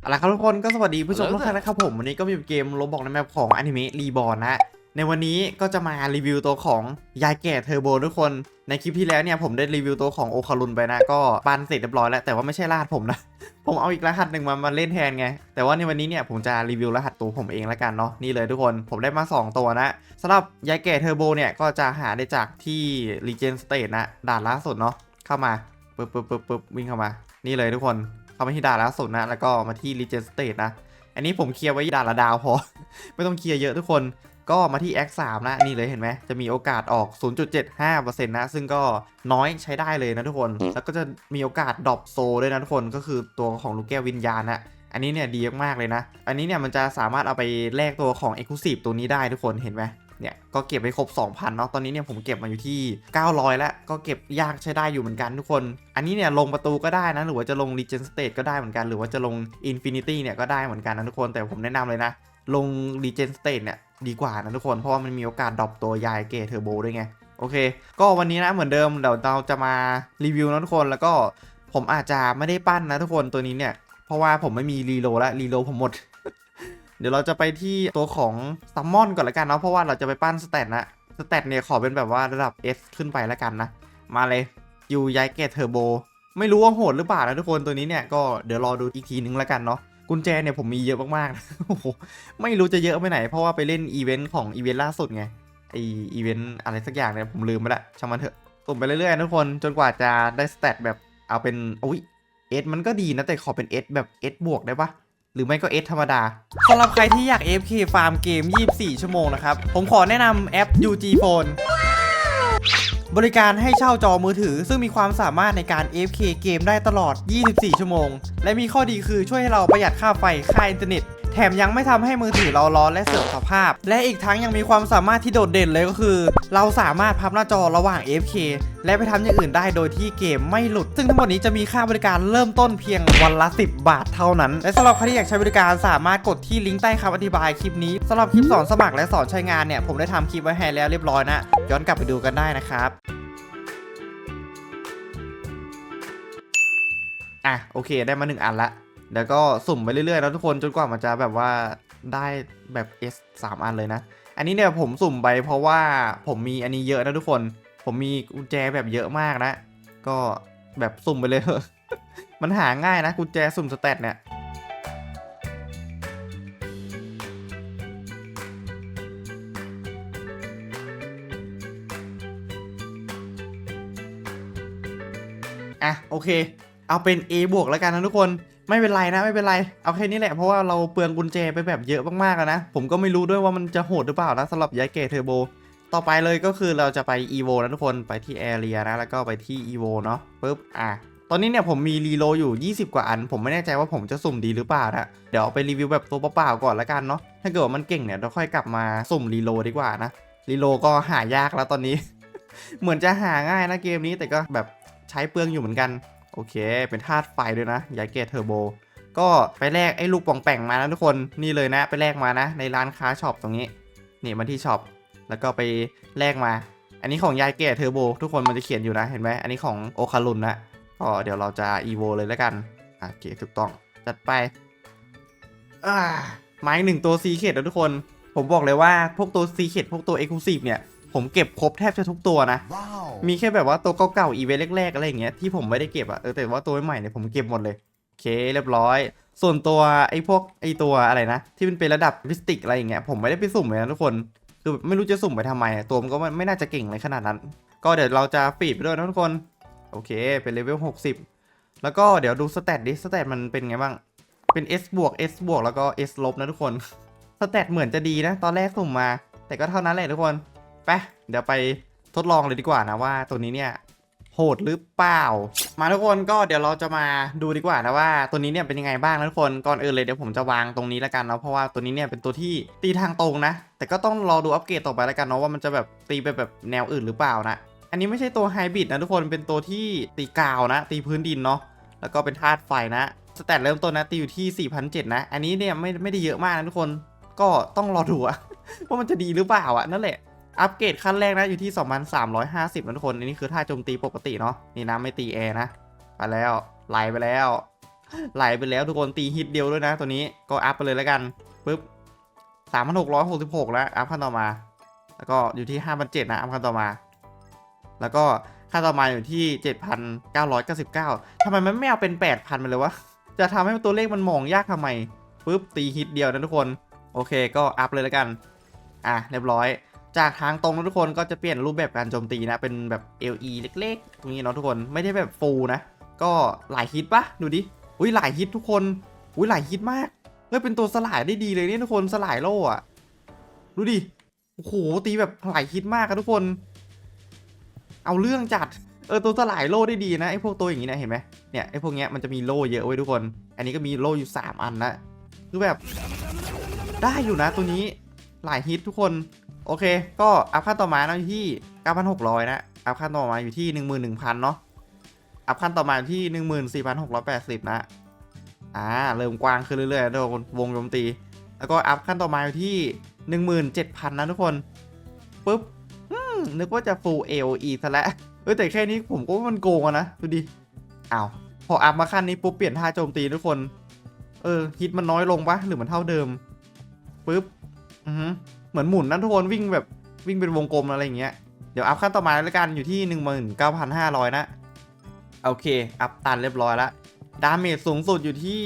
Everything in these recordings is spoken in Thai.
เอาละครับทุกคนก็สวัสดีผู้ชมทุกท่านนะครับผมวันนี้ก็มีเกมโรบอกในแมปของอนิเมะรีบอร์นะในวันนี้ก็จะมารีวิวตัวของยายแก่เทอร์โบทุกคนในคลิปที่แล้วเนี่ยผมได้รีวิวตัวของโอคารุนไปนะก็ปั้นเสร็จเรียบร้อยแล้วแต่ว่าไม่ใช่รหัสผมนะ ผมเอาอีกรหัสหนึ่งมามาเล่นแทนไง แต่ว่าในวันนี้เนี่ยผมจะรีวิวรหัสตัวผมเองแล้วกันเนาะนี่เลยทุกคนผมได้มา 2 ตัวนะสำหรับยายแก่เทอร์โบเนี่ยก็จะหาได้จากที่ Regen State นะด่านล่าสุดเนาะเข้ามาปึ๊บปึ๊บปึ๊บปึ๊บวิ่งเข้ามา นี่เลยทุกคน เข้ามาที่ด่านล่าสุดนะ แล้วก็มาที่ Regen State นะ อันนี้ผมเคลียร์ไว้ด่านละดาวพอ ไม่ต้องเคลียร์เยอะทุกคน ก็มาที่ X 3นะ นี่เลยเห็นไหม จะมีโอกาสออก 0.75%นะ ซึ่งก็น้อยใช้ได้เลยนะทุกคน แล้วก็จะมีโอกาสดรอปโซด้วยนะทุกคน ก็คือตัวของลูกแก้ววิญญาณนะอันนี้เนี่ยดีมากๆเลยนะ อันนี้เนี่ยมันจะสามารถเอาไปแลกตัวของ Exclusive ตัวนี้ได้ทุกคนเห็นไหม เนี่ยก็เก็บไปครบ 2,000เนาะตอนนี้เนี่ยผมเก็บมาอยู่ที่ 900 แล้วก็เก็บยากใช้ได้อยู่เหมือนกันทุกคน อันนี้เนี่ยลงประตูก็ได้นะ หรือว่าจะลง Regen State ก็ได้เหมือนกัน หรือว่าจะลง Infinity เนี่ยก็ได้เหมือนกันนะทุกคนแต่ผมแนะนำเลยนะ ลง Regen State เนี่ยดีกว่านะทุกคนเพราะว่ามันมีโอกาสดรอปตัวยายเกเทอร์โบด้วยไงโอเค ก็วันนี้นะเหมือนเดิมเดี๋ยวเราจะมารีวิวนะทุกคนแล้วก็ผมอาจจะไม่ได้ปั้นนะทุกคนตัวนี้เนี่ยเพราะว่าผมไม่มีรีโลแล้วรีโลผมหมด เดี๋ยวเราจะไปที่ตัวของซัมมอนก่อนละกันเนาะเพราะว่าเราจะไปปั้นสเตตนะสเตตเนี่ยขอเป็นแบบว่าระดับ S ขึ้นไปละกันนะ มาเลยยูย้ายเกตเทอร์โบไม่รู้ว่าโหดหรือเปล่านะทุกคนตัวนี้เนี่ยก็เดี๋ยวรอดูอีกทีนึงละกันเนาะกุญแจเนี่ยผมมีเยอะมากๆโอ้โหไม่รู้จะเยอะไปไหน เพราะว่าไปเล่นอีเวนต์ของอีเวนต์ล่าสุดไงไออีเวนต์อะไรสักอย่างเนี่ยผมลืมไปละช่างมันเถอะสุ่มไปเรื่อยๆทุกคนจนกว่าจะได้สเตตแบบเอาเป็นอุ้ยเอสมันก็ดีนะแต่ขอเป็น S แบบ S บวกได้ปะ หรือไม่ก็ S ธรรมดาสำหรับใครที่อยาก AFK ฟาร์มเกม 24 ชั่วโมงนะครับ ผมขอแนะนำแอป UG Phone บริการให้เช่าจอมือถือ ซึ่งมีความสามารถในการ AFK เกมได้ตลอด 24 ชั่วโมง และมีข้อดีคือช่วยให้เราประหยัดค่าไฟ ค่าอินเทอร์เน็ต แถมยังไม่ทำให้มือถือเราร้อนและเสื่อมสภาพ และอีกทั้งยังมีความสามารถที่โดดเด่นเลยก็คือ เราสามารถพับหน้าจอระหว่าง AFK และไปทำอย่างอื่นได้โดยที่เกมไม่หลุด ซึ่งทั้งหมดนี้จะมีค่าบริการเริ่มต้นเพียงวันละ 10 บาทเท่านั้น และสำหรับใครที่อยากใช้บริการสามารถกดที่ลิงก์ใต้คำอธิบายคลิปนี้สำหรับคลิปสอนสมัครและสอนใช้งานเนี่ยผมได้ทำคลิปไว้ให้แล้วเรียบร้อยนะ ย้อนกลับไปดูกันได้นะครับอะโอเคได้มาหนึ่งอันละ แล้วก็สุ่มไปเรื่อยๆแล้วทุกคนจนกว่ามันจะแบบว่าได้แบบ S 3 อันเลยนะ อันนี้เนี่ยผมสุ่มไปเพราะว่าผมมีอันนี้เยอะนะทุกคน ผมมีกุญแจแบบเยอะมากนะ ก็แบบสุ่มไปเลยเถอะมันหาง่ายนะกุญแจสุ่มสเตตเนี่ยอะโอเค เอาเป็น A บวกแล้วกันนะทุกคน ไม่เป็นไรนะไม่เป็นไร เอาแค่นี้แหละเพราะว่าเราเปลืองกุญแจไปแบบเยอะมากๆแล้วนะ ผมก็ไม่รู้ด้วยว่ามันจะโหดหรือเปล่านะสำหรับย้ายเกเทอร์โบ ต่อไปเลยก็คือเราจะไป EVO นะทุกคนไปที่ Area นะแล้วก็ไปที่ EVO เนาะปุ๊บอะตอนนี้เนี่ยผมมีรีโลอยู่ 20 กว่าอัน ผมไม่แน่ใจว่าผมจะสุ่มดีหรือเปล่านะเดี๋ยวเอาไปรีวิวแบบตัวเปล่าๆก่อนละกันเนาะถ้าเกิดว่ามันเก่งเนี่ยเราค่อยกลับมาสุ่มรีโลดีกว่านะรีโลก็หายากแล้วตอนนี้ เหมือนจะหาง่ายนะเกมนี้แต่ก็แบบใช้เปลืองอยู่เหมือนกัน โอเค เป็นธาตุไฟด้วยนะยาเกตเทอร์โบ ก็ไปแลกไอ้ลูกป่องแป่งมานะทุกคนนี่เลยนะไปแลกมานะ ในร้านค้าช็อปตรงนี้ นี่มาที่ช็อปแล้วก็ไปแลกมา อันนี้ของยายเกตเทอร์โบทุกคนมันจะเขียนอยู่นะเห็นไหมอันนี้ของโอคารุนนะก็เดี๋ยวเราจะอีโวเลยแล้วกันอะโอเคถูกต้องจัดไปอ่าไม้หนึ่งตัวซีเคดนะทุกคน ผมบอกเลยว่าพวกตัวซีเคดพวกตัวเอ็กซ์คลูซีฟเนี่ย ผมเก็บครบแทบจะทุกตัวนะ Wow. มีแค่แบบว่าตัวเก่าๆอีเวนต์แรกๆอะไรอย่างเงี้ยที่ผมไม่ได้เก็บอะเออแต่ว่าตัวใหม่เนี่ยผมเก็บหมดเลยโอเคเรียบร้อย ส่วนตัวไอ้พวกไอ้ตัวอะไรนะ ที่มันเป็นระดับมิสติกอะไรอย่างเงี้ยผมไม่ได้ไปสุ่มเลยนะทุกคนคือไม่รู้จะสุ่มไปทำไมอะตัวมันก็ไม่ไม่น่าจะเก่งเลยขนาดนั้น ก็เดี๋ยวเราจะฟีดไปด้วยนะทุกคนโอเคเป็นเลเวล60 แล้วก็เดี๋ยวดูสเตตดิสเตตมันเป็นไงบ้างเป็น S บวก S บวกแล้วก็ S ลบนะทุกคนสเตตเหมือนจะดีนะ ตอนแรกสุ่มมา แต่ก็เท่านั้นแหละทุกคน ไปเดี๋ยวไปทดลองเลยดีกว่านะว่าตัวนี้เนี่ยโหดหรือเปล่า มาทุกคนก็เดี๋ยวเราจะมาดูดีกว่านะว่าตัวนี้เนี่ยเป็นยังไงบ้างนะทุกคนก่อนอื่นเลยเดี๋ยวผมจะวางตรงนี้แล้วกันเนาะเพราะว่าตัวนี้เนี่ยเป็นตัวที่ตีทางตรงนะ แต่ก็ต้องรอดูอัปเกรดต่อไปแล้วกันเนาะว่ามันจะแบบตีไปแบบแนวอื่นหรือเปล่านะอันนี้ไม่ใช่ตัวไฮบริดนะทุกคนเป็นตัวที่ตีกาวนะ ตีพื้นดินเนาะแล้วก็เป็นธาตุไฟนะสแตทเริ่มต้นนะตีอยู่ที่ 4,007นะอันนี้เนี่ยไม่ไม่ได้เยอะมากนะทุกคนก็ต้องรอดูอะว่ามันจะดีหรือเปล่าอะนั่นแหละ อัปเกรดขั้นแรกนะอยู่ที่ 2,350นะทุกคนอันนี้คือท่าโจมตีปกติเนาะนี่นะไม่ตีแอร์นะไปแล้วไหลไปแล้วไหลไปแล้วทุกคนตีฮิตเดียวด้วยนะ ตัวนี้ก็อัพไปเลยแล้วกันปุ๊บสามพันหกร้อยหกสิบหกแล้วอัพขั้นต่อมา แล้วก็อยู่ที่ห้าพันเจ็ดนะอัพขั้นต่อมา แล้วก็ค่าต่อมาอยู่ที่เจ็ดพันเก้าร้อยเก้าสิบเก้าทำไมมันไม่เอาเป็นแปดพันไปเลยวะจะทำให้ตัวเลขมันมองยากทำไมปุ๊บตีฮิตเดียวนะทุกคน โอเคก็อัพเลยแล้วกัน อะเรียบร้อย จากทางตรงนะทุกคนก็จะเปลี่ยนรูปแบบการโจมตีนะ เป็นแบบ LE เล็กๆ ตรงนี้เนาะทุกคนไม่ได้แบบฟูลนะ ก็หลายฮิตปะดูดิอุ้ยหลายฮิตทุกคนอุ้ยหลายฮิตมากเฮ้ยเป็นตัวสลายได้ดีเลยเนี่ยทุกคนสลายโล่อะดูดิโอ้โหตีแบบหลายฮิตมากอะทุกคน เอาเรื่องจัดเออตัวสลายโล่ได้ดีนะไอพวกตัวอย่างนี้นะเห็นไหมเนี่ยไอพวกเนี้ยมันจะมีโล่เยอะไว้ยทุกคน อันนี้ก็มีโล่อยู่ 3 อันนะคือแบบ ได้อยู่นะตัวนี้หลายฮิตทุกคน โอเค ก็อัพขั้นต่อมานะอยู่ที่ 9,600 นะ อัพขั้นต่อมาอยู่ที่ 11,000 เนาะ อัพขั้นต่อมาอยู่ที่ 14,680 นะ อ่า เริ่มกว้างขึ้นเรื่อยๆทุกคนวงโจมตี แล้วก็อัพขั้นต่อมาอยู่ที่ 17,000 นะทุกคน ปุ๊บนึกว่าจะ full AOE ซะแล้ว เอ้ยแต่แค่นี้ผมก็ว่ามันโกงอะนะ ดูดิ อ้าว พออัพมาขั้นนี้ปุ๊บเปลี่ยนท่าโจมตีทุกคน เออฮิตมันน้อยลงปะหรือมันเท่าเดิม ปุ๊บ อือ เหมือนหมุนนะทุกคนวิ่งแบบวิ่งเป็นวงกลมอะไรอย่างเงี้ย เดี๋ยวอัพขั้นต่อมาแล้วกันอยู่ที่ 19,500 นะ โอเค อัพตันเรียบร้อยแล้วดาเมจสูงสุดอยู่ที่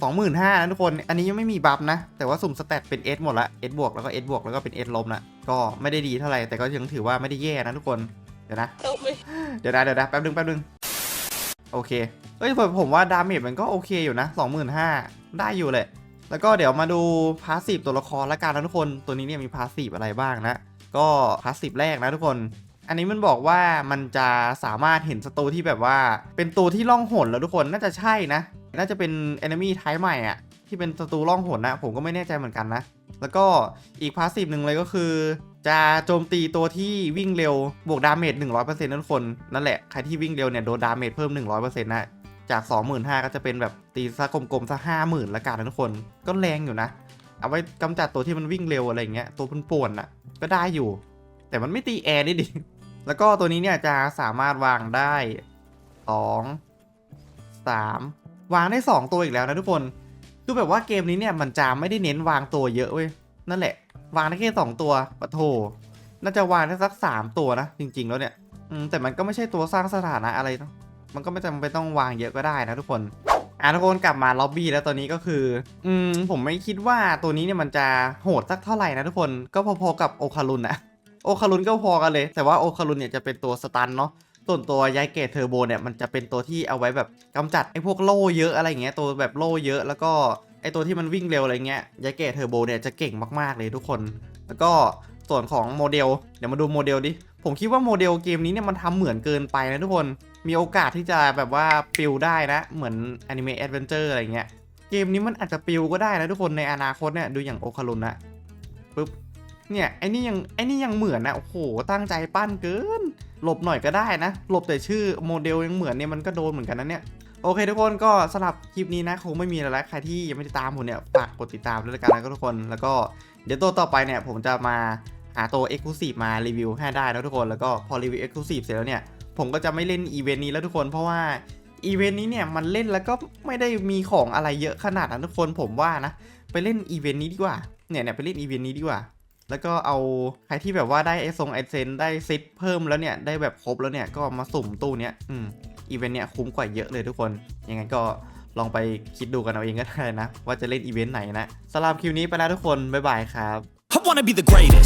25,000นะทุกคน อันนี้ยังไม่มีบัฟนะ แต่ว่าสุ่มสเตตเป็น S หมดละ S บวกแล้วก็ S บวกแล้วก็เป็น S ลบนะก็ไม่ได้ดีเท่าไหร่แต่ก็ยังถือว่าไม่ได้แย่นะทุกคนเดี๋ยวนะเดี๋ยวนะเดี๋ยวนะแป๊บนึงแป๊บนึงโอเคเอ้ยผมผมว่าดาเมจมันก็โอเคอยู่นะ 25,000 ได้อยู่แหละ แล้วก็เดี๋ยวมาดูพาสซีฟตัวละครละกันนะทุกคน ตัวนี้เนี่ยมีพาสซีฟอะไรบ้างนะ ก็พาสซีฟแรกนะทุกคน อันนี้มันบอกว่ามันจะสามารถเห็นศัตรูที่แบบว่า เป็นตัวที่ล่องหนแล้วทุกคนน่าจะใช่นะ น่าจะเป็น enemy ท้ายใหม่อะที่เป็นศัตรูล่องหนนะผมก็ไม่แน่ใจเหมือนกันนะ แล้วก็อีกพาสซีฟหนึ่งเลยก็คือ จะโจมตีตัวที่วิ่งเร็วบวกดาเมจ100%นั่นคนนั่นแหละใครที่วิ่งเร็วเนี่ยโดนดาเมจเพิ่ม 100%นะ จาก 25,000 ก็จะเป็นแบบตีซะกลมๆซะ50,000ละกันทุกคน ก็แรงอยู่นะ เอาไว้กำจัดตัวที่มันวิ่งเร็วอะไรเงี้ย ตัวป่วนๆน่ะ ก็ได้อยู่ แต่มันไม่ตีแอร์นี่ดิ แล้วก็ตัวนี้เนี่ยจะสามารถวางได้2 3 วางได้ 2 ตัวอีกแล้วนะทุกคน คือแบบว่าเกมนี้เนี่ยมันจะไม่ได้เน้นวางตัวเยอะเว้ย นั่นแหละ วางได้แค่2ตัวปะโถ น่าจะวางได้สัก 3 ตัวนะจริง ๆ แล้วเนี่ยแต่มันก็ไม่ใช่ตัวสร้างสถานะอะไรเนอะ มันก็ไม่จำเป็นต้องวางเยอะก็ได้นะทุกคนอะทุกคนกลับมาล็อบบี้แล้วตอนนี้ก็คือ อืมผมไม่คิดว่าตัวนี้เนี่ยมันจะโหดสักเท่าไหร่นะทุกคนก็พอๆกับโอคารุนนะโอคารุนก็พอกันเลย แต่ว่าโอคารุนเนี่ยจะเป็นตัวสตันเนาะส่วนตัวยายเกตเทอร์โบเนี่ยมันจะเป็นตัวที่เอาไว้แบบกำจัดไอ้พวกโล่เยอะอะไรเงี้ยตัวแบบโล่เยอะแล้วก็ไอ้ตัวที่มันวิ่งเร็วอะไรเงี้ยยายเกตเทอร์โบเนี่ยจะเก่งมากๆเลยทุกคน แล้วก็ส่วนของโมเดลเดี๋ยวมาดูโมเดลดิผมคิดว่าโมเดลเกมนี้เนี่ยมันทำเหมือนเกินไปนะทุกคน มีโอกาสที่จะแบบว่าปิวได้นะ เหมือนอนิเมะแอดเวนเจอร์อะไรเงี้ย เกมนี้มันอาจจะปิวก็ได้นะทุกคนในอนาคตเนี่ยดูอย่างโอคารุนนะปึ๊บเนี่ยไอ้นี่ยังไอ้นี่ยังเหมือนนะโอ้โหตั้งใจปั้นเกิน หลบหน่อยก็ได้นะ หลบแต่ชื่อโมเดลยังเหมือนเนี่ยมันก็โดนเหมือนกันนะเนี่ยโอเคทุกคนก็สำหรับคลิปนี้นะคงไม่มีอะไรแล้วใครที่ยังไม่ติดตามผมเนี่ยฝากกดติดตามด้วยละกันนะทุกคน แล้วก็เดี๋ยวตัวต่อไปเนี่ยผมจะมาหาตัว Exclusive มารีวิวให้ได้นะทุกคนแล้วก็พอรีวิว Exclusive เสร็จแล้วเนี่ย ผมก็จะไม่เล่นอีเวนต์นี้แล้วทุกคนเพราะว่าอีเวนต์นี้เนี่ยมันเล่นแล้วก็ไม่ได้มีของอะไรเยอะขนาดนั้นทุกคนผมว่านะ ไปเล่นอีเวนต์นี้ดีกว่าเนี่ยเนี่ยไปเล่นอีเวนต์นี้ดีกว่า แล้วก็เอาใครที่แบบว่าได้ไอซงไอเซนได้ซิปเพิ่มแล้วเนี่ยได้แบบครบแล้วเนี่ยก็มาสุ่มตู้เนี้ยอืมอีเวนต์เนี่ยคุ้มกว่าเยอะเลยทุกคนยังไงก็ลองไปคิดดูกันเอาเองก็ได้นะ ว่าจะเล่นอีเวนต์ไหนนะสำหรับคลิปนี้ไปแล้วทุกคนบ๊ายบายครับ I wanna be the greatest.